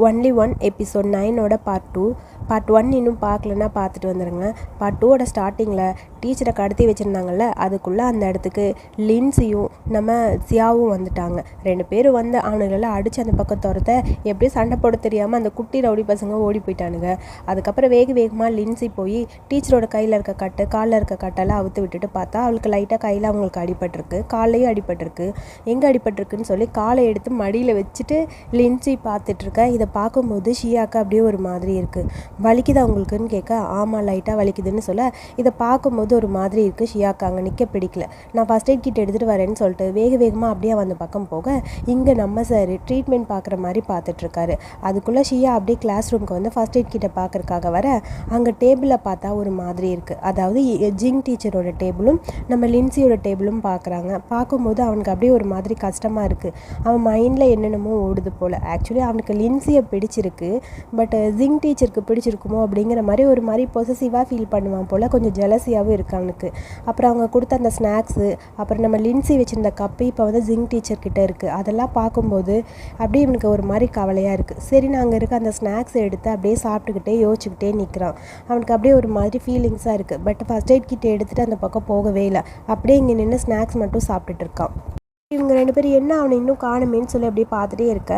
Only one episode நைனோட part two part one இன்னும் பார்க்கலன்னா பார்த்துட்டு வந்துடுங்க பார்ட் டூவோட ஸ்டார்டிங்கில் டீச்சரை கடத்தி வச்சுருந்தாங்கல்ல அதுக்குள்ளே அந்த இடத்துக்கு லின்ஸையும் நம்ம சியாவும் வந்துட்டாங்க. ரெண்டு பேரும் வந்து அவனுங்களெல்லாம் அடித்து அந்த பக்கம் துரத்த எப்படியும் சண்டை போட தெரியாமல் அந்த குட்டி ரவுடி பசங்க ஓடி போயிட்டானுங்க. அதுக்கப்புறம் வேக வேகமாக லின்ஸி போய் டீச்சரோட கையில் இருக்க கட்டு காலில் இருக்க கட்டெல்லாம் அவுத்து விட்டுட்டு பார்த்தா அவளுக்கு லைட்டாக கையில் அவங்களுக்கு அடிபட்டிருக்கு. காலையும் அடிபட்டிருக்கு. எங்கே அடிபட்டிருக்குன்னு சொல்லி காலை எடுத்து மடியில் வச்சுட்டு லின்ஸி பார்த்துட்ருக்க இதை பார்க்கும்போது ஷியாக்கு அப்படியே ஒரு மாதிரி இருக்குது வலிக்குதா உங்களுக்குன்னு கேட்க ஆமாம் லைட்டாக வலிக்குதுன்னு சொல்ல இதை பார்க்கும்போது ஒரு மாதிரி இருக்குது ஷியாக்கு அங்கே நிற்க பிடிக்கல. நான் ஃபஸ்ட் எய்ட் கிட் எடுத்துகிட்டு வரேன்னு சொல்லிட்டு வேக வேகமாக அப்படியே அந்த பக்கம் போக இங்கே நம்ம சார் ட்ரீட்மெண்ட் பார்க்குற மாதிரி பார்த்துட்ருக்காரு அதுக்குள்ளே ஷியா அப்படியே கிளாஸ் ரூமுக்கு வந்து ஃபஸ்ட் எய்ட் கிட்ட பார்க்குறக்காக வர அங்கே டேபிளை பார்த்தா ஒரு மாதிரி இருக்குது அதாவது ஜிங் டீச்சரோட டேபிளும் நம்ம லின்சியோட டேபிளும் பார்க்குறாங்க. பார்க்கும்போது அவனுக்கு அப்படியே ஒரு மாதிரி கஷ்டமாக இருக்குது அவன் மைண்டில் என்னென்னமோ ஓடுது போல். ஆக்சுவலி அவனுக்கு லின்சியை பிடிச்சிருக்கு பட் ஜிங் டீச்சருக்கு பிடிச்சிருக்குமோ அப்படிங்கிற மாதிரி ஒரு மாதிரி பொசசிவாக ஃபீல் பண்ணுவான் போல் கொஞ்சம் ஜெலசியாகவும் இருக்கு அவனுக்கு. அப்புறம் அவங்க கொடுத்த அந்த ஸ்நாக்ஸு அப்புறம் நம்ம லின்சி வச்சுருந்த கப்பு இப்போ வந்து ஜிங் டீச்சர் கிட்டே இருக்குது அதெல்லாம் பார்க்கும்போது அப்படியே இவனுக்கு ஒரு மாதிரி கவலையாக இருக்குது சரி நாங்கள் இருக்க அந்த ஸ்நாக்ஸ் எடுத்து அப்படியே சாப்பிட்டுக்கிட்டே யோசிச்சுக்கிட்டே நிற்கிறான் அவனுக்கு அப்படியே ஒரு மாதிரி ஃபீலிங்ஸாக இருக்குது பட் ஃபஸ்ட் எய்ட் கிட்ட எடுத்துகிட்டு அந்த பக்கம் போகவே இல்லை. அப்படியே இங்கே நின்று ஸ்நாக்ஸ் மட்டும் சாப்பிட்டுட்டு இருக்கான். இவங்க ரெண்டு பேரும் என்ன அவனை இன்னும் காணுமேன்னு சொல்லி அப்படியே பார்த்துட்டே இருக்க.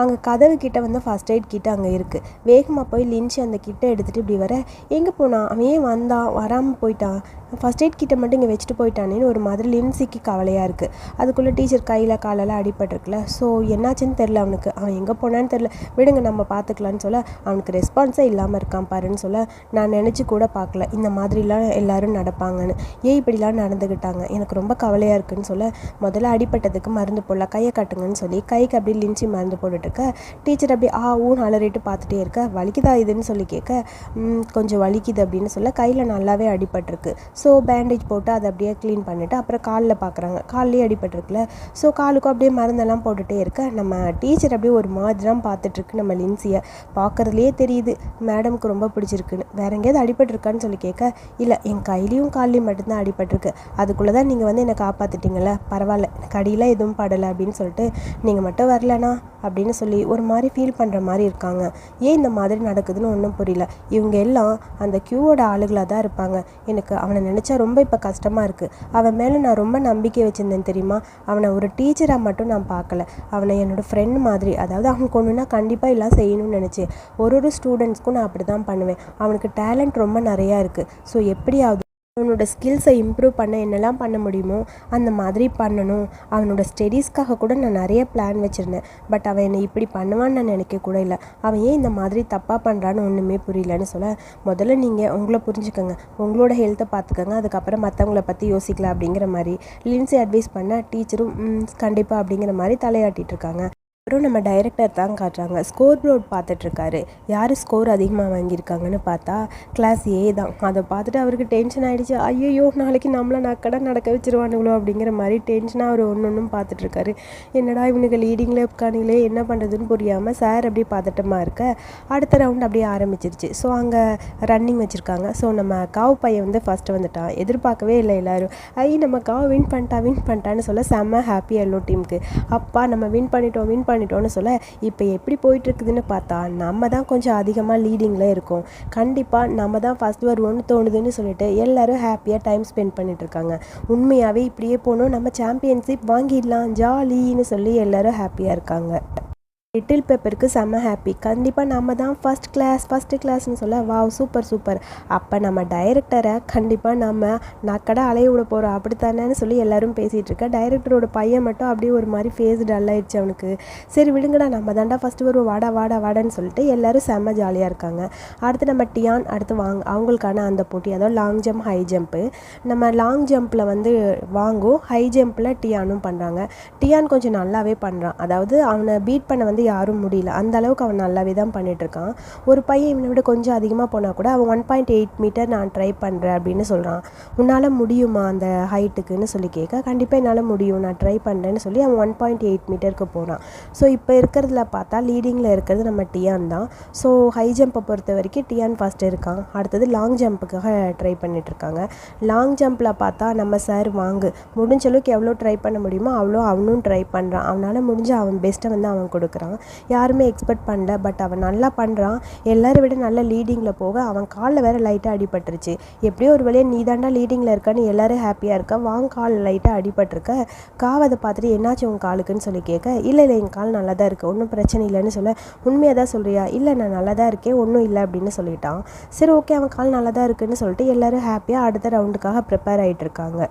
அங்கே கதவு கிட்ட வந்து ஃபஸ்ட் எய்ட் கிட்ட அங்கே இருக்குது வேகமாக போய் லின்ச்சு அந்த கிட்ட எடுத்துகிட்டு இப்படி வர. எங்கே போனான் அவன் ஏன் வந்தான் வராமல் போயிட்டான் ஃபஸ்ட் எய்ட் கிட்ட மட்டும் இங்கே வச்சுட்டு போயிட்டானேன்னு ஒரு மாதிரி லின்சிக்கு கவலையாக இருக்குது அதுக்குள்ளே டீச்சர் கையில் காலெல்லாம் அடிபட்டிருக்குல ஸோ என்னாச்சுன்னு தெரில அவனுக்கு. அவன் எங்கே போனான்னு தெரில விடுங்க நம்ம பார்த்துக்கலான்னு சொல்ல அவனுக்கு ரெஸ்பான்ஸே இல்லாமல் இருக்கான் பாருன்னு சொல்ல நான் நினச்சி கூட பார்க்கல. இந்த மாதிரிலாம் எல்லோரும் நடப்பாங்கன்னு. ஏன் இப்படிலாம் நடந்துக்கிட்டாங்க எனக்கு ரொம்ப கவலையாக இருக்குன்னு சொல்ல முதல்ல அடிப்பட்டதுக்கு மருந்து போடல கையை கட்டுங்கன்னு சொல்லி கைக்கு அப்படியே லிஞ்சி மருந்து போட்டுட்டு இருக்க டீச்சர் அப்படியே ஆ ஊன் அலறிட்டு பார்த்துட்டே இருக்க. வலிக்குதா இதுன்னு சொல்லி கேட்க கொஞ்சம் வலிக்குது அப்படின்னு சொல்ல கையில் நல்லாவே அடிபட்டிருக்கு. ஸோ பேண்டேஜ் போட்டு அதை அப்படியே க்ளீன் பண்ணிவிட்டு அப்புறம் காலில் பார்க்குறாங்க. கால்லேயே அடிபட்டிருக்குல. ஸோ காலுக்கும் அப்படியே மருந்தெல்லாம் போட்டுகிட்டே இருக்க. நம்ம டீச்சர் அப்படியே ஒரு மாதிரிலாம் பார்த்துட்ருக்கு நம்ம லின்சியை பார்க்குறதுலேயே தெரியுது மேடம்க்கு ரொம்ப பிடிச்சிருக்குன்னு. வேற எங்கேயாவது அடிபட்டிருக்கான்னு சொல்லி கேட்க இல்லை என் கையிலையும் கால்லையும் மட்டும்தான் அடிபட்டிருக்கு. அதுக்குள்ளே தான் நீங்கள் வந்து என்னை காப்பாற்றிட்டீங்களே பரவாயில்ல எனக்கு அடியெலாம் எதுவும் படலை அப்படின்னு சொல்லிட்டு நீங்கள் மட்டும் வரலனா அப்படின்னு சொல்லி ஒரு மாதிரி ஃபீல் பண்ணுற மாதிரி இருக்காங்க. ஏன் இந்த மாதிரி நடக்குதுன்னு ஒன்றும் புரியல. இவங்க எல்லாம் அந்த க்யூவோட ஆளுகளாக தான் இருப்பாங்க. எனக்கு அவனை நினச்சா ரொம்ப இப்போ கஷ்டமாக இருக்குது அவன் மேலே நான் ரொம்ப நம்பிக்கை வச்சுருந்தேன் தெரியுமா? அவனை ஒரு டீச்சராக மட்டும் நான் பார்க்கல. அவனை என்னோடய ஃப்ரெண்ட் மாதிரி அதாவது அவன் கொண்டுனா கண்டிப்பாக எல்லாம் செய்யணும்னு நினச்சேன் ஒரு ஒரு ஸ்டூடெண்ட்ஸ்க்கும் நான் அப்படி தான் பண்ணுவேன். அவனுக்கு டேலண்ட் ரொம்ப நிறையா இருக்குது ஸோ எப்படியாவது அவனோட ஸ்கில்ஸை இம்ப்ரூவ் பண்ண என்னெல்லாம் பண்ண முடியுமோ அந்த மாதிரி பண்ணணும். அவனோட ஸ்டடீஸ்க்காக கூட நான் நிறைய பிளான் வச்சுருந்தேன். பட் அவன் என்னை இப்படி பண்ணுவான்னு நான் நினைக்க கூட இல்லை. அவன் ஏன் இந்த மாதிரி தப்பாக பண்ணுறான்னு ஒன்றுமே புரியலன்னு சொல்ல முதல்ல நீங்கள் உங்களை புரிஞ்சுக்கோங்க. உங்களோட ஹெல்த்தை பார்த்துக்கோங்க அதுக்கப்புறம் மற்றவங்கள பற்றி யோசிக்கலாம் அப்படிங்கிற மாதிரி. லின்ஸை அட்வைஸ் பண்ண டீச்சரும் கண்டிப்பாக அப்படிங்கிற மாதிரி தலையாட்டிகிட்டு இருக்காங்க. அப்புறம் நம்ம டைரக்டர் தான் காட்டுறாங்க. ஸ்கோர் போர்ட் பார்த்துட்ருக்காரு. யார் ஸ்கோர் அதிகமாக வாங்கியிருக்காங்கன்னு பார்த்தா கிளாஸ் ஏ தான். அதை பார்த்துட்டு அவருக்கு டென்ஷன் ஆகிடுச்சு ஐயோ நாளைக்கு நம்மளை நக்கடை நடக்க வச்சிருவானுங்களோ அப்படிங்கிற மாதிரி டென்ஷனாக அவர் ஒன்று ஒன்றும் பார்த்துட்ருக்காரு. என்னடா இவனுக்கு லீடிங்கில் உட்காந்துங்களே என்ன பண்ணுறதுன்னு புரியாமல் சார் அப்படியே பார்த்துட்டமா இருக்க. அடுத்த ரவுண்ட் அப்படியே ஆரம்பிச்சிருச்சு. ஸோ அங்கே ரன்னிங் வச்சுருக்காங்க. ஸோ நம்ம காவ் பையன் வந்து ஃபஸ்ட்டு வந்துட்டான். எதிர்பார்க்கவே இல்லை எல்லாரும். ஐ நம்ம காவ் வின் பண்ணிட்டா வின் பண்ணிட்டான்னு சொல்ல செம்ம ஹாப்பி எல்லோ டீமுக்கு அப்பா நம்ம வின் பண்ணிட்டோம் வின் பண்ணிட்டோம்னு சொல்ல இப்போ எப்படி போயிட்டுருக்குதுன்னு பார்த்தா நம்ம தான் கொஞ்சம் அதிகமாக லீடிங்கில் இருக்கோம். கண்டிப்பாக நம்ம தான் ஃபஸ்ட் வருவோம்னு தோணுதுன்னு சொல்லிட்டு எல்லாரும் ஹாப்பியாக டைம் ஸ்பெண்ட் பண்ணிட்டுருக்காங்க உண்மையாகவே இப்படியே போகணும் நம்ம சாம்பியன்ஷிப் வாங்கிடலாம் ஜாலின்னு சொல்லி எல்லாரும் ஹாப்பியாக இருக்காங்க. லிட்டில் பேப்பருக்கு செம்ம ஹாப்பி கண்டிப்பாக நம்ம தான் ஃபஸ்ட் கிளாஸ் ஃபஸ்ட்டு கிளாஸ்னு சொல்ல வாவ் சூப்பர் சூப்பர் அப்போ நம்ம டைரக்டரை கண்டிப்பாக நம்ம நக்கடை அலைய விட போகிறோம் அப்படித்தானேன்னு சொல்லி எல்லோரும் பேசிகிட்டு இருக்க. டைரக்டரோட பையன் மட்டும் அப்படியே ஒரு மாதிரி ஃபேஸ் டல்லாயிடுச்சு அவனுக்கு. சரி விடுங்கடா நம்ம தாண்டா ஃபஸ்ட்டு வருவோம். வாடா வாடா வாடான்னு சொல்லிட்டு எல்லோரும் செம்ம ஜாலியாக இருக்காங்க. அடுத்து நம்ம டியான் அடுத்து வாங்க அவங்களுக்கான அந்த போட்டி அதாவது லாங் ஜம்ப் ஹை ஜம்ப்பு நம்ம லாங் ஜம்ப்பில் வந்து வாங்கும். ஹை ஜம்ப்பில் டியானும் பண்ணுறாங்க டியான் கொஞ்சம் நல்லாவே பண்ணுறான் அதாவது அவனை பீட் பண்ண வந்து யாரும் முடியல. அந்த அளவுக்கு அவன் நல்லாவே தான் பண்ணிகிட்ருக்கான் ஒரு பையன் இவனை விட கொஞ்சம் அதிகமாக போனால் கூட அவன் ஒன் பாயிண்ட் எயிட் மீட்டர் நான் ட்ரை பண்ணுறேன் அப்படின்னு சொல்கிறான் உன்னால் முடியுமா அந்த ஹைட்டுக்குன்னு சொல்லி கேட்க கண்டிப்பாக என்னால் முடியும் நான் ட்ரை பண்ணுறேன்னு சொல்லி அவன் ஒன் பாயிண்ட் எயிட் மீட்டருக்கு போகிறான் ஸோ இப்போ இருக்கிறதுல பார்த்தா லீடிங்கில் இருக்கிறது நம்ம டியான் தான். ஸோ ஹை ஜம்ப்பை பொறுத்த வரைக்கும் டியான் ஃபஸ்ட்டு இருக்கான். அடுத்தது லாங் ஜம்ப்புக்காக ட்ரை பண்ணிட்டுருக்காங்க. லாங் ஜம்பில் பார்த்தா நம்ம சார் வாங்கு. முடிஞ்ச அளவுக்கு எவ்வளோ ட்ரை பண்ண முடியுமோ அவ்வளோ அவனும் ட்ரை பண்ணுறான் அவனால் முடிஞ்ச அவன் பெஸ்ட்டை வந்து அவன் கொடுக்குறான். தான் யாருமே எக்ஸ்பெக்ட் பண்ணல. பட் அவன் நல்லா பண்ணுறான் எல்லாரை விட நல்ல லீடிங்கில் போக அவன் காலில் வேற லைட்டாக அடிபட்டுருச்சு. எப்படியோ ஒரு வழியாக நீ தாண்டா லீடிங்கில் இருக்கான்னு எல்லாரும் ஹாப்பியாக இருக்கா. வாங்க கால் லைட்டாக அடிபட்டிருக்க. காவதை அதை பார்த்துட்டு என்னாச்சு உன் காலுக்குன்னு சொல்லி கேட்க இல்லை இல்லை என் கால் நல்லா தான் இருக்குது ஒன்றும் பிரச்சனை இல்லைன்னு சொல்ல. உண்மையாக தான் சொல்கிறியா இல்லை நான் நல்லா தான் இருக்கேன். ஒன்றும் இல்லை அப்படின்னு சொல்லிட்டான். சரி ஓகே அவன் கால் நல்லா தான் இருக்குன்னு சொல்லிட்டு எல்லாரும் ஹாப்பியாக அடுத்த ரவுண்டுக்காக ப்ரிப்பேர் ஆகிட்டு இருக்காங்க.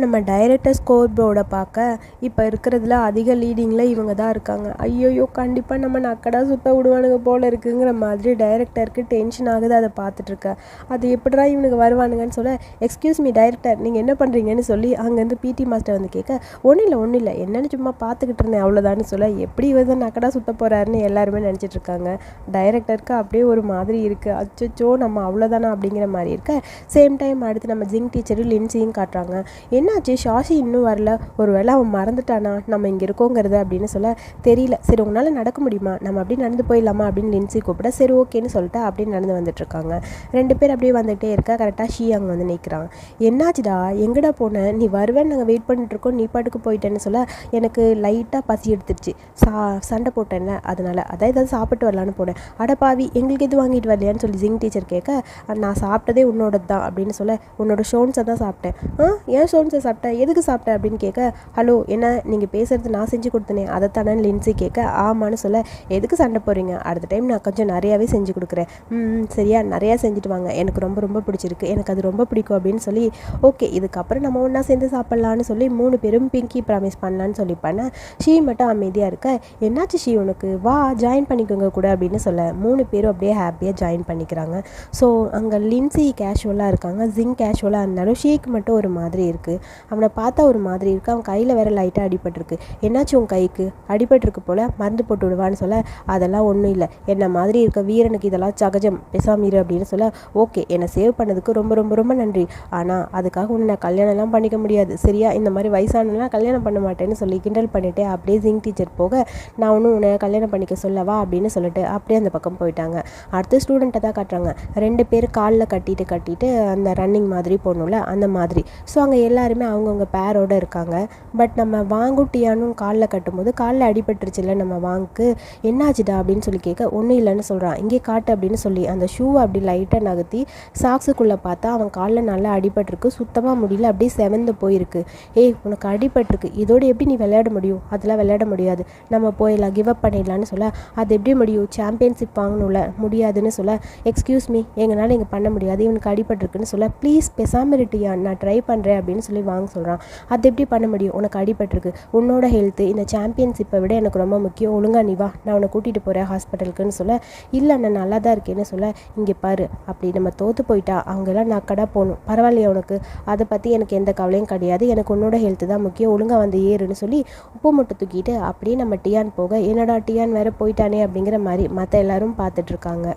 நம்ம டைரக்டர் ஸ்கோர் போர்டை பார்க்க இப்போ இருக்கிறதுல அதிக லீடிங்கில் இவங்க தான் இருக்காங்க. ஐயோயோ கண்டிப்பாக நம்ம நக்கடா சுத்த விடுவானுங்க போல் இருக்குங்கிற மாதிரி டைரக்டருக்கு டென்ஷன் ஆகுது அதை பார்த்துட்ருக்க அது எப்படிடா இவனுக்கு வருவானுங்கன்னு சொல்ல எக்ஸ்கியூஸ் மீ டைரக்டர் நீங்கள் என்ன பண்ணுறீங்கன்னு சொல்லி அங்கேருந்து பிடி மாஸ்டர் வந்து கேட்க ஒன்றும் இல்லை ஒன்றும் இல்லை என்னன்னு சும்மா பார்த்துக்கிட்டு இருந்தேன் அவ்வளோதான்னு சொல்ல எப்படி இவர் தான் நக்கடா சுத்த போகிறாருன்னு எல்லாருமே நினச்சிட்டு இருக்காங்க. டைரக்டருக்கு அப்படியே ஒரு மாதிரி இருக்குது அச்சோ நம்ம அவ்வளோதானா அப்படிங்கிற மாதிரி இருக்க. சேம் டைம் அடுத்து நம்ம ஜிங் டீச்சரும் லின்சியும் காட்டுறாங்க. என்னாச்சு? ஷாஷி இன்னும் வரல. ஒருவேளை அவன் மறந்துட்டானா? நம்ம இங்கே இருக்கோங்கிறது அப்படின்னு சொல்ல தெரியல. சரி உங்களால் நடக்க முடியுமா? நம்ம அப்படியே நடந்து போயிடலாமா? அப்படின்னு லின்சி கூப்பிட சரி ஓகேன்னு சொல்லிட்டு அப்படியே நடந்து வந்துட்டுருக்காங்க. ரெண்டு பேர் அப்படியே வந்துகிட்டே இருக்கா. கரெக்டாக ஷீ அங்கே வந்து நிற்கிறான் என்னாச்சுடா? எங்கடா போன? நீ வருவேன்னு நாங்கள் வெயிட் பண்ணிட்டுருக்கோம். நீ பாட்டுக்கு போயிட்டேன்னு சொல்ல எனக்கு லைட்டாக பசி எடுத்துருச்சு. சா சண்டை போட்டேன்ல. அதனால் அதான் ஏதாவது சாப்பிட்டு வரலான்னு போனேன். அட பாவி எங்களுக்கு எது வாங்கிட்டு வரலையான்னு சொல்லி ஜிங் டீச்சர் கேட்க நான் சாப்பிட்டதே உன்னோடது தான் அப்படின்னு சொல்ல உன்னோட ஷோன்ஸை தான் சாப்பிட்டேன். ஆ? ஏன் ஷோன்ஸ் சாப்பிட்டேன் எதுக்கு சாப்பிட்ட அப்படின்னு கேட்க ஹலோ என்ன நீங்கள் பேசுறது நான் செஞ்சு கொடுத்தனே அதை தானே லின்சி கேட்க ஆமான்னு சொல்ல எதுக்கு சண்டை போகிறீங்க அடுத்த டைம் நான் கொஞ்சம் நிறையாவே செஞ்சு கொடுக்குறேன். ம் சரியா நிறையா செஞ்சுட்டு வாங்க. எனக்கு ரொம்ப ரொம்ப பிடிச்சிருக்கு. எனக்கு அது ரொம்ப பிடிக்கும் அப்படின்னு சொல்லி ஓகே இதுக்கப்புறம் நம்ம ஒன்றா சேர்ந்து சாப்பிட்லான்னு சொல்லி மூணு பேரும் பிங்கி ப்ராமிஸ் பண்ணலான்னு சொல்லி பண்ண ஷீ மட்டும் அமைதியாக இருக்க என்னாச்சு ஷீ உனக்கு? வா ஜாயின் பண்ணிக்கோங்க கூட அப்படின்னு சொல்ல மூணு பேரும் அப்படியே ஹாப்பியாக ஜாயின் பண்ணிக்கிறாங்க. ஸோ அங்கே லின்சி கேஷுவலாக இருக்காங்க. ஜிங் கேஷுவலாக இருந்தாலும் ஷீக்கு மட்டும் ஒரு மாதிரி இருக்குது அவனை பார்த்தா ஒரு மாதிரி இருக்குது அவன் கையில் வேற லைட்டாக அடிபட்டிருக்கு. என்னாச்சு உன் கைக்கு? அடிபட்டிருக்கு போல் மருந்து போட்டு விடுவான்னு சொல்ல அதெல்லாம் ஒன்றும் இல்லை. என்ன மாதிரி இருக்க வீரனுக்கு இதெல்லாம் சகஜம். பேசாம அப்படின்னு சொல்ல ஓகே என்னை சேவ் பண்ணதுக்கு ரொம்ப ரொம்ப ரொம்ப நன்றி. ஆனால் அதுக்காக உன்னை கல்யாணம்லாம் பண்ணிக்க முடியாது. சரியா? இந்த மாதிரி வயசானலாம் கல்யாணம் பண்ண மாட்டேன்னு சொல்லி கிண்டல் பண்ணிட்டு அப்படியே ஜிங் டீச்சர் போக நான் ஒன்றும் உன்னை கல்யாணம் பண்ணிக்க சொல்லவா அப்படின்னு சொல்லிட்டு அப்படியே அந்த பக்கம் போயிட்டாங்க. அடுத்து ஸ்டூடெண்ட்டை தான் காட்டுறாங்க. ரெண்டு பேர் காலில் கட்டிட்டு கட்டிட்டு அந்த ரன்னிங் மாதிரி போகணும்ல அந்த மாதிரி. ஸோ அங்கே எல்லாரும் அவங்கவுங்க பேரோட இருக்காங்க. பட் நம்ம வாங்குட்டியானும் காலில் கட்டும்போது காலில் அடிபட்டுருச்சுல நம்ம வாங்குக்கு என்னாச்சுடா அப்படின்னு சொல்லி கேட்க ஒன்றும் இல்லைன்னு சொல்கிறான் இங்கே காட்டு அப்படின்னு சொல்லி அந்த ஷூவை அப்படி லைட்டாக நகர்த்தி சாக்ஸுக்குள்ளே பார்த்தா அவன் காலில் நல்லா அடிபட்டிருக்கு. சுத்தமாக முடியல அப்படியே செவந்து போயிருக்கு. ஏய் உனக்கு அடிபட்டிருக்கு. இதோடு எப்படி நீ விளையாட முடியும்? அதெல்லாம் விளையாட முடியாது. நம்ம போயிடலாம் கிவ் அப் பண்ணிடலான்னு சொல்ல அது எப்படி முடியும்? சாம்பியன்ஷிப் வாங்கணும்ல முடியாதுன்னு சொல்ல எக்ஸ்கியூஸ் மீ எங்களால் இங்கே பண்ண முடியாது. இவனுக்கு அடிபட்டிருக்குன்னு சொல்ல ப்ளீஸ் பெசாமல் நான் ட்ரை பண்ணுறேன் அப்படின்னு சொல்லி சொல்லி வாங்க சொல்கிறான் அது எப்படி பண்ண முடியும்? உனக்கு அடிபட்டிருக்கு. உன்னோட ஹெல்த்து இந்த சாம்பியன்ஷிப்பை விட எனக்கு ரொம்ப முக்கியம். ஒழுங்கா நீ வா. நான் உன்னை கூட்டிகிட்டு போகிறேன் ஹாஸ்பிட்டலுக்குன்னு சொல்ல இல்லை நான் நல்லா தான் இருக்கேன்னு சொல்ல இங்கே பாரு. அப்படி நம்ம தோற்று போயிட்டா அவங்கெல்லாம் நக்கடாக போகணும். பரவாயில்லையா உனக்கு? அதை பற்றி எனக்கு எந்த கவலையும் கிடையாது. எனக்கு உன்னோட ஹெல்த்து தான் முக்கியம். ஒழுங்காக வந்து ஏறுன்னு சொல்லி உப்பு மட்டும் தூக்கிட்டு அப்படியே நம்ம டியான் போக என்னடா டியான் வேற போயிட்டானே அப்படிங்கிற மாதிரி மற்ற எல்லாரும் பார்த்துட்ருக்காங்க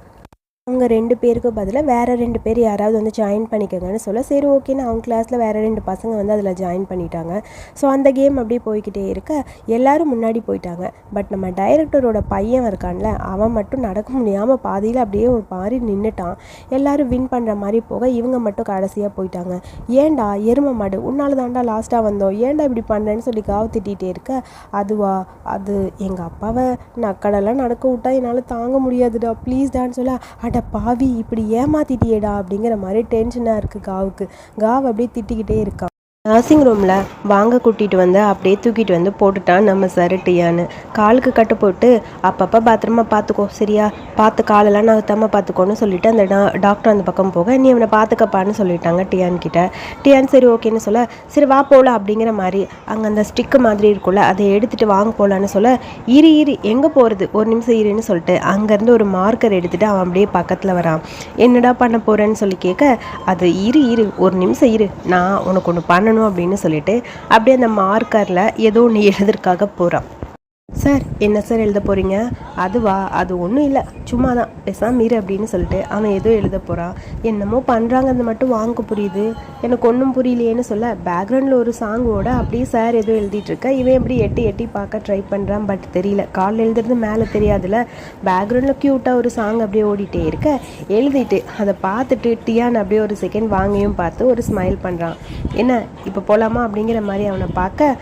அவங்க ரெண்டு பேருக்கு பதிலாக வேறு ரெண்டு பேர் யாராவது வந்து ஜாயின் பண்ணிக்கோங்கன்னு சொல்ல சரி ஓகேன்னு அவங்க கிளாஸில் வேறு ரெண்டு பசங்க வந்து அதில் ஜாயின் பண்ணிட்டாங்க. ஸோ அந்த கேம் அப்படியே போய்கிட்டே இருக்க எல்லோரும் முன்னாடி போயிட்டாங்க. பட் நம்ம டைரக்டரோட பையன் இருக்கான்ல அவன் மட்டும் நடக்க முடியாமல் பாதியில் அப்படியே ஒரு மாதிரி நின்றுட்டான் எல்லாரும் வின் பண்ணுற மாதிரி போக இவங்க மட்டும் கடைசியாக போயிட்டாங்க. ஏன்டா எரும மாடு உன்னால் தாண்டா லாஸ்ட்டாக வந்தோம். ஏன்டா இப்படி பண்ணுறேன்னு சொல்லி காவு திட்டிகிட்டே இருக்க. அதுவா அது எங்கள் அப்பாவை நக்கடெல்லாம் நடக்க விட்டா என்னால் தாங்க முடியாதுடா ப்ளீஸ்டான்னு சொல்ல அட பாவி இப்படி ஏமாத்திட்டியேடா அப்படிங்கிற மாதிரி டென்ஷனாக இருக்குது காவுக்கு. காவ் அப்படியே திட்டிக்கிட்டே இருக்கான் நர்சிங் ரூமில் வாங்க கூட்டிகிட்டு வந்து அப்படியே தூக்கிட்டு வந்து போட்டுட்டான் நம்ம சரட்டியான்னு காலுக்கு கட்டு போட்டு அப்பப்போ பத்திரமா பார்த்துக்கோ சரியா? பார்த்து காலெல்லாம் நகர்த்தாமல் பார்த்துக்கோன்னு சொல்லிட்டு அந்த டா டாக்டர் அந்த பக்கம் போக நீ அவனை பார்த்துக்கப்பான்னு சொல்லிட்டாங்க டியான் கிட்ட. டியான் சரி ஓகேன்னு சொல்ல சரி வா போகலாம் அப்படிங்கிற மாதிரி அங்கே அந்த ஸ்டிக்கு மாதிரி இருக்கும்ல அதை எடுத்துகிட்டு வாங்க போகலான்னு சொல்ல இரு இரு எங்கே போகிறது ஒரு நிமிஷம் இருன்னு சொல்லிட்டு அங்கேருந்து ஒரு மார்க்கர் எடுத்துகிட்டு அவன் அப்படியே பக்கத்தில் வரான். என்னடா பண்ண போகிறேன்னு சொல்லி கேட்க அது இரு இரு ஒரு நிமிஷம் இரு நான் உனக்கு ஒன்று பண்ணணும். அப்படின்னு சொல்லிட்டு அப்படியே அந்த மார்க்கரில் ஏதோ ஒன்று எழுதுறதுக்காக போகிறான் சார் என்ன சார் எழுத போகிறீங்க அதுவா? அது ஒன்றும் இல்லை. சும்மா தான் பேசாமல் மீறு அப்படின்னு சொல்லிட்டு அவன் ஏதோ எழுத போகிறான் என்னமோ பண்ணுறாங்கன்னு மட்டும் வாங்க புரியுது. எனக்கு ஒன்றும் புரியலையேன்னு சொல்ல பேக்ரவுண்டில் ஒரு சாங்கோட அப்படியே சார் ஏதோ எழுதிட்டுருக்க இவன் எப்படி எட்டி எட்டி பார்க்க ட்ரை பண்ணுறான் பட் தெரியல. காலில் எழுதுறது மேலே தெரியாதுல்ல. பேக்ரவுண்டில் க்யூட்டாக ஒரு சாங் அப்படியே ஓடிட்டே இருக்க. எழுதிட்டு அதை பார்த்துட்டு டியான் அப்படியே ஒரு செகண்ட் வாங்கியும் பார்த்து ஒரு ஸ்மைல் பண்ணுறான் என்ன இப்போ போகலாமா அப்படிங்கிற மாதிரி அவனை பார்க்க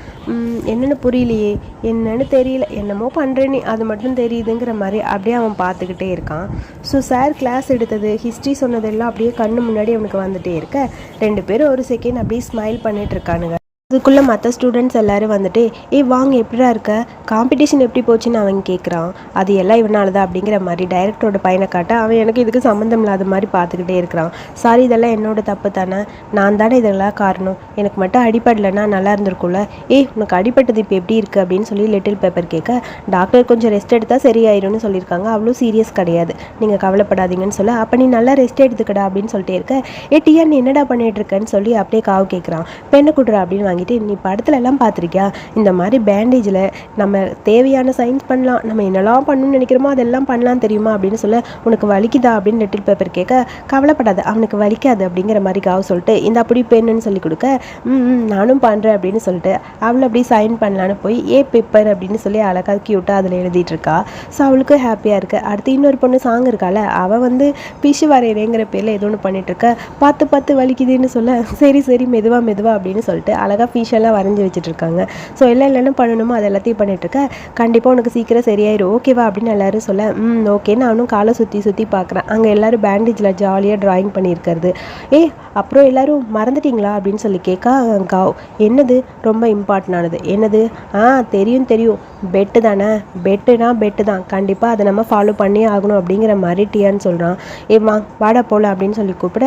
என்னென்னு புரியலையே. என்னன்னு தெரியல. என்னமோ பண்ணுறேன்னு அது மட்டும் தெரியுதுங்கிற மாதிரி அப்படியே அவன் பார்த்துக்கிட்டே இருக்கான். ஸோ சார் கிளாஸ் எடுத்தது ஹிஸ்ட்ரி சொன்னதெல்லாம் அப்படியே கண்ணு முன்னாடி அவனுக்கு வந்துட்டே இருக்க. ரெண்டு பேரும் ஒரு செகண்ட் அப்படியே ஸ்மைல் பண்ணிட்டு இருக்கானுங்க. அதுக்குள்ளே மற்ற ஸ்டூடெண்ட்ஸ் எல்லாரும் வந்துட்டு ஏய் வாங்க எப்படிடா இருக்க? காம்படிஷன் எப்படி போச்சுன்னு அவன் கேட்குறான் அது எல்லாம் இவனால் தான் அப்படிங்கிற மாதிரி டைரக்டரோட பையனை காட்ட அவன் எனக்கு இதுக்கு சம்மந்தம் இல்லாத மாதிரி பார்த்துக்கிட்டே இருக்கிறான். சாரி இதெல்லாம் என்னோட தப்பு தானே. நான் தானே இதெல்லாம் காரணம். எனக்கு மட்டும் அடிபடலைன்னா நல்லா இருந்திருக்கும்ல. ஏய் உனக்கு அடிபட்டது இப்போ எப்படி இருக்குது அப்படின்னு சொல்லி லிட்டில் பேப்பர் கேட்க டாக்டர் கொஞ்சம் ரெஸ்ட் எடுத்தால் சரியாயிரும்னு சொல்லியிருக்காங்க. அவ்வளோ சீரியஸ் கிடையாது. நீங்கள் கவலைப்படாதீங்கன்னு சொல்ல அப்போ நீ நல்லா ரெஸ்ட் எடுத்துக்கடா அப்படின்னு சொல்லிட்டே இருக்க. ஏ டியா நீ என்னடா பண்ணிகிட்டு இருக்கேன்னு சொல்லி அப்படியே காவு கேட்குறான் பெண்ணை குடுறா அப்படின்னு வாங்கி வாங்கிட்டு நீ படத்துல எல்லாம் பார்த்துருக்கியா? இந்த மாதிரி பேண்டேஜில் நம்ம தேவையான சயின்ஸ் பண்ணலாம். நம்ம என்னெல்லாம் பண்ணணும்னு நினைக்கிறோமோ அதெல்லாம் பண்ணலாம் தெரியுமா? அப்படின்னு சொல்ல உனக்கு வலிக்குதா? அப்படின்னு லெட்டில் பேப்பர் கேட்க கவலைப்படாது அவனுக்கு வலிக்காது அப்படிங்கிற மாதிரி காவு சொல்லிட்டு இந்த அப்படி பெண்ணுன்னு சொல்லி கொடுக்க ம் நானும் பண்ணுறேன் அப்படின்னு சொல்லிட்டு அவளை அப்படி சைன் பண்ணலான்னு போய் ஏ பேப்பர் அப்படின்னு சொல்லி அழகாக க்யூட்டாக அதில் எழுதிட்டு இருக்கா. ஸோ அவளுக்கு ஹாப்பியாக இருக்கு. அடுத்து இன்னொரு பொண்ணு சாங் இருக்கால அவள் வந்து பிஷு வரைகிறேங்கிற பேரில் ஏதோ ஒன்று பண்ணிட்டு இருக்க. பார்த்து பார்த்து வலிக்குதுன்னு சொல்ல சரி சரி மெதுவாக மெதுவா அப்படின்னு சொல்லிட்டு அழகாக ஃபீஷெல்லாம் வரைஞ்சி வச்சுட்டு இருக்காங்க ஸோ எல்லாம் என்னென்ன பண்ணணுமோ அது எல்லாத்தையும் பண்ணிட்டுருக்கேன் இருக்க கண்டிப்பாக உனக்கு சீக்கிரம் சரியாயிரும். ஓகேவா அப்படின்னு எல்லோரும் சொல்ல ம் ஓகே நானும் காலை சுற்றி சுற்றி பார்க்குறேன் அங்கே எல்லோரும் பேண்டேஜில் ஜாலியாக ட்ராயிங் பண்ணியிருக்கிறது. ஏய் அப்புறம் எல்லாரும் மறந்துட்டீங்களா? அப்படின்னு சொல்லி கேட்க காவ் என்னது? ரொம்ப இம்பார்ட்டண்டானது என்னது? ஆ தெரியும் தெரியும். பெட்டு தானே. பெட்டுனா பெட்டு தான். கண்டிப்பாக அதை நம்ம ஃபாலோ பண்ணி ஆகணும். அப்படிங்கிற மாதிரி டியான்னு சொல்கிறான் ஏ வா வாடா போகல அப்படின்னு சொல்லி கூப்பிட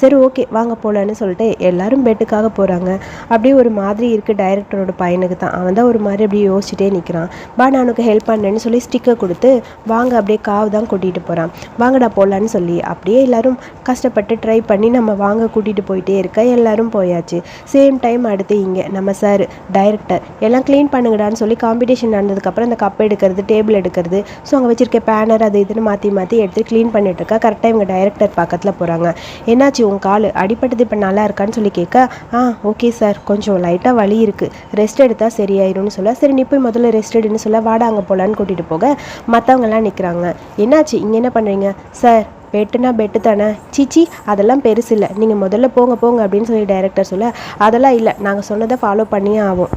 சரி ஓகே வாங்க போகலான்னு சொல்லிட்டு எல்லாரும் பெட்டுக்காக போகிறாங்க அப்படியே ஒரு மாதிரி இருக்குது டைரக்டரோட பையனுக்கு தான். அவன் தான் ஒரு மாதிரி அப்படியே யோசிச்சுட்டே நிற்கிறான் வா நான் உனக்கு ஹெல்ப் பண்ணேன்னு சொல்லி ஸ்டிக்கர் கொடுத்து வாங்க அப்படியே காவு தான் கூட்டிகிட்டு போகிறான் வாங்கடா போகலான்னு சொல்லி அப்படியே எல்லோரும் கஷ்டப்பட்டு ட்ரை பண்ணி நம்ம வாங்க கூட்டிகிட்டு போயிட்டே இருக்க எல்லாரும் போயாச்சு. சேம் டைம் அடுத்து இங்கே நம்ம சார் டைரக்டர் எல்லாம் க்ளீன் பண்ணுங்கடான்னு சொல்லி காம்படிஷன் நடந்ததுக்கப்புறம் அந்த கப் எடுக்கிறது டேபிள் எடுக்கிறது ஸோ அங்கே வச்சுருக்க பேனர் அது இதுன்னு மாற்றி மாற்றி எடுத்து க்ளீன் பண்ணிட்டு இருக்கா. கரெக்டாக இவங்க டைரக்டர் பக்கத்தில் போகிறாங்க என்னாச்சு உங்கள் கால்? அடிப்பட்டது இப்போ நல்லா இருக்கான்னு சொல்லி கேட்க ஆ ஓகே சார் கொஞ்சம் லைட்டாக வலி இருக்குது ரெஸ்ட் எடுத்தால் சரியாயிரும்னு சொல்ல சரி நீ போய் முதல்ல ரெஸ்ட் எடுன்னு சொல்ல வாடா அங்கே போகலான்னு கூட்டிகிட்டு போக. மற்றவங்கெல்லாம் நிற்கிறாங்க என்னாச்சு? இங்கே என்ன பண்ணுறீங்க சார் பெட்டுனா பெட்டு தானே? சீச்சி அதெல்லாம் பெருசு இல்லை. நீங்கள் முதல்ல போங்க போங்க அப்படின்னு சொல்லி டைரக்டர் சொல்ல அதெல்லாம் இல்லை. நாங்கள் சொன்னதை ஃபாலோ பண்ணியே ஆகும்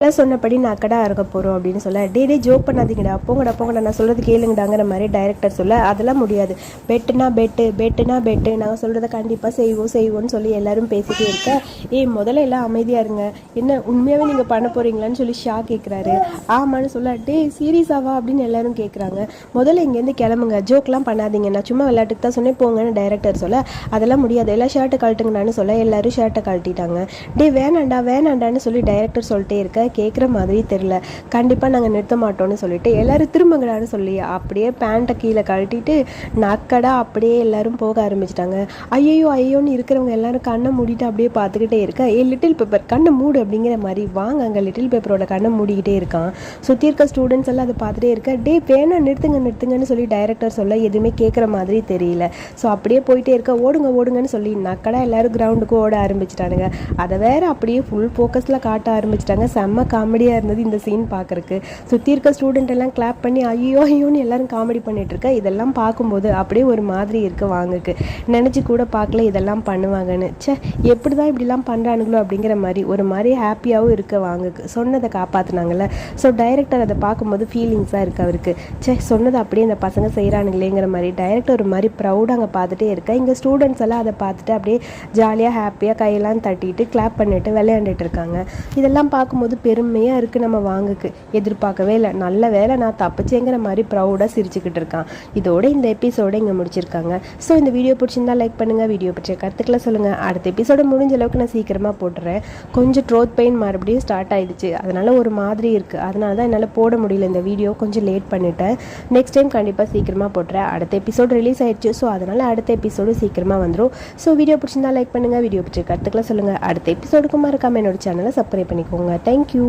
எல்லாம் சொன்னபடி நான் அக்கடா இருக்க போகிறோம் அப்படின்னு சொல்ல டே டே ஜோக் பண்ணாதீங்கடா போங்கடா போங்கடா நான் சொல்கிறது கேளுங்கடாங்கிற மாதிரி டைரக்டர் சொல்ல அதெல்லாம் முடியாது. பெட்டுனா பெட்டு பெட்டுனா பெட்டு. நாங்கள் சொல்கிறத கண்டிப்பாக செய்வோம் செய்வோம்னு சொல்லி எல்லாரும் பேசிட்டே இருக்க. ஏய் முதல்ல எல்லாம் அமைதியாக இருங்க. என்ன உண்மையாகவே நீங்கள் பண்ண போகிறீங்களான்னு சொல்லி ஷா கேட்குறாரு ஆமான்னு சொல்ல டே சீரியஸாவா அப்படின்னு எல்லாரும் கேட்குறாங்க முதல்ல இங்கேருந்து கிளம்புங்க. ஜோக்லாம் பண்ணாதீங்க. நான் சும்மா விளையாட்டுக்கு தான் சொன்னேன். போங்கன்னு டைரக்டர் சொல்ல அதெல்லாம் முடியாது. எல்லாம் ஷர்ட்டை கழட்டுங்கடான்னு சொல்ல எல்லாரும் ஷர்ட்டை கழட்டிட்டாங்க. டே வேணாண்டா வேணாண்டான்னு சொல்லி டைரக்டர் சொல்லிட்டே இருக்க. கேட்குற மாதிரி தெரில கண்டிப்பாக நாங்கள் நிறுத்த மாட்டோம்னு சொல்லிட்டு எல்லாரும் திரும்பங்கடான்னு சொல்லி அப்படியே பேண்ட்டை கீழே கழட்டிட்டு நக்கடா அப்படியே எல்லாரும் போக ஆரம்பிச்சிட்டாங்க. ஐயோ ஐயோன்னு இருக்கிறவங்க எல்லாரும் கண்ணை மூடிட்டு அப்படியே பார்த்துக்கிட்டே இருக்க. ஏ லிட்டில் பேப்பர் கண்ணை மூடு அப்படிங்கிற மாதிரி வாங்க அங்கே லிட்டில் பேப்பரோட கண்ணை மூடிக்கிட்டே இருக்கான். சுற்றி இருக்க ஸ்டூடெண்ட்ஸ் எல்லாம் அதை பார்த்துட்டே இருக்க. டே வேணா நிறுத்துங்க நிறுத்துங்கன்னு சொல்லி டைரக்டர் சொல்ல எதுவுமே கேட்குற மாதிரி தெரியல. ஸோ அப்படியே போயிட்டே இருக்க. ஓடுங்க ஓடுங்கன்னு சொல்லி நக்கடா எல்லோரும் கிரவுண்டுக்கு ஓட ஆரம்பிச்சிட்டானுங்க. அதை வேற அப்படியே ஃபுல் ஃபோக்கஸில் காட்ட ஆரம்பிச்சிட்டாங்க. செம்ம காமெடியாக இருந்தது இந்த சீன் பார்க்கறக்கு சுற்றி இருக்க ஸ்டூடெண்ட் எல்லாம் கிளாப் பண்ணி ஐயோ ஐயோன்னு எல்லாரும் காமெடி பண்ணிட்டு இதெல்லாம் பார்க்கும்போது அப்படியே ஒரு மாதிரி இருக்க வாங்குக்கு. நினச்சி கூட பார்க்கல இதெல்லாம் பண்ணுவாங்கன்னு. ச்சே எப்படி தான் இப்படிலாம் பண்ணுறானுங்களோ அப்படிங்கிற மாதிரி ஒரு மாதிரி ஹாப்பியாகவும் இருக்க வாங்குக்கு. சொன்னதை காப்பாற்றுனாங்கல்ல ஸோ டைரக்டர் அதை பார்க்கும்போது ஃபீலிங்ஸாக இருக்கு அவருக்கு. ச்சே சொன்னதை அப்படியே இந்த பசங்க செய்கிறானுங்களேங்கிற மாதிரி. டைரக்டர் ஒரு மாதிரி ப்ரௌடாக அங்கே பார்த்துட்டே இருக்க. இங்கே ஸ்டூடெண்ட்ஸ் எல்லாம் அதை பார்த்துட்டு அப்படியே ஜாலியாக ஹாப்பியாக கையெல்லாம் தட்டிட்டு கிளாப் பண்ணிட்டு விளையாண்டுட்டு இருக்காங்க. இதெல்லாம் பார்க்கும்போது பெருமையாக இருக்குது நம்ம வாங்குக்கு. எதிர்பார்க்கவே இல்லை. நல்ல வேலை நான் தப்பிச்சேங்கிற மாதிரி ப்ரௌடாக சிரிச்சுக்கிட்டு இருக்கான். இதோட இந்த எபிசோட இங்கே முடிச்சிருக்காங்க. ஸோ இந்த வீடியோ பிடிச்சிருந்தா லைக் பண்ணுங்கள் வீடியோ பற்றிய கற்றுக்கல சொல்லுங்கள் அடுத்த எபிசோட முடிஞ்ச அளவுக்கு நான் சீக்கிரமாக போட்டுறேன். கொஞ்சம் ட்ரோத் பெயின் மறுபடியும் ஸ்டார்ட் ஆகிடுச்சு அதனால் ஒரு மாதிரி இருக்குது அதனால தான் என்னால் போட முடியல இந்த வீடியோ கொஞ்சம் லேட் பண்ணிட்டேன். நெக்ஸ்ட் டைம் கண்டிப்பாக சீக்கிரமாக போட்டுறேன். அடுத்த எபிசோட் ரிலீஸ் ஆயிடுச்சு. ஸோ அதனால் அடுத்த எபிசோடு சீக்கிரமாக வந்துடும் ஸோ வீடியோ பிடிச்சிருந்தா லைக் பண்ணுங்கள் வீடியோ பற்றிய கற்றுக்கல சொல்லுங்கள் அடுத்த எபிசோடுக்கு மறக்காமல் என்னோட சேனலை சப்ஸ்கிரைப் பண்ணிக்கோங்க. Thank you you